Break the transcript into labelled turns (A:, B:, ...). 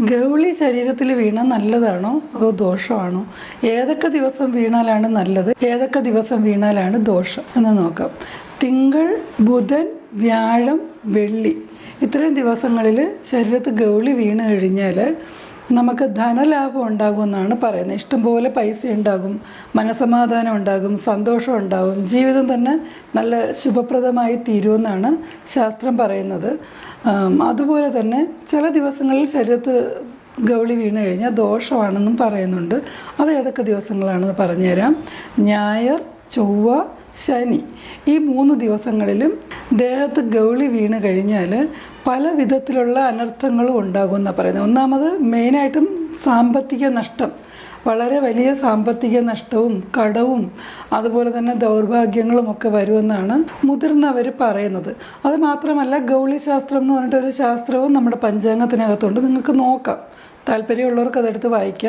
A: ഗൗളി ശരീരത്തിൽ വീണ നല്ലതാണോ? അതോ ദോഷമാണോ? ഏതൊക്കെ ദിവസം വീണാലാണ് നല്ലത്? ഏതൊക്കെ ദിവസം വീണാലാണ് ദോഷം? എന്ന് നോക്കാം. തിങ്കൾ ബുധൻ വ്യാഴം വെള്ളി. ഇത്രയും ദിവസങ്ങളിൽ ശരീരത്ത് ഗൗളി വീണ് കഴിഞ്ഞാൽ നമുക്ക് ധനലാഭം ഉണ്ടാകുമെന്നാണ് പറയുന്നത്. ഇഷ്ടംപോലെ പൈസ ഉണ്ടാകും മനസമാധാനം ഉണ്ടാകും സന്തോഷം ഉണ്ടാകും. ജീവിതം തന്നെ നല്ല ശുഭപ്രദമായി തീരുമെന്നാണ് ശാസ്ത്രം പറയുന്നത്. അതുപോലെ തന്നെ ചില ദിവസങ്ങളിൽ ശരീരത്ത് ഗൗളി വീണ് കഴിഞ്ഞാൽ ദോഷമാണെന്നും പറയുന്നുണ്ട്. അത് ഏതൊക്കെ ദിവസങ്ങളാണെന്ന് പറഞ്ഞുതരാം. ഞായർ ചൊവ്വ ശനി. ഈ മൂന്ന് ദിവസങ്ങളിലും ദേഹത്ത് ഗൗളി വീണ് കഴിഞ്ഞാൽ പല വിധത്തിലുള്ള അനർത്ഥങ്ങളും ഉണ്ടാകും എന്നാണ് പറയുന്നത്. ഒന്നാമത് മെയിനായിട്ടും സാമ്പത്തിക നഷ്ടം. വളരെ വലിയ സാമ്പത്തിക നഷ്ടവും കടവും അതുപോലെ തന്നെ ദൗർഭാഗ്യങ്ങളും ഒക്കെ വരുമെന്നാണ് മുതിർന്നവർ പറയുന്നത്. അത് മാത്രമല്ല ഗൗളി ശാസ്ത്രം എന്ന് പറഞ്ഞിട്ടൊരു ശാസ്ത്രവും നമ്മുടെ പഞ്ചാംഗത്തിനകത്തുണ്ട്. നിങ്ങൾക്ക് നോക്കാം. താല്പര്യമുള്ളവർക്ക് അതെടുത്ത് വായിക്കാം.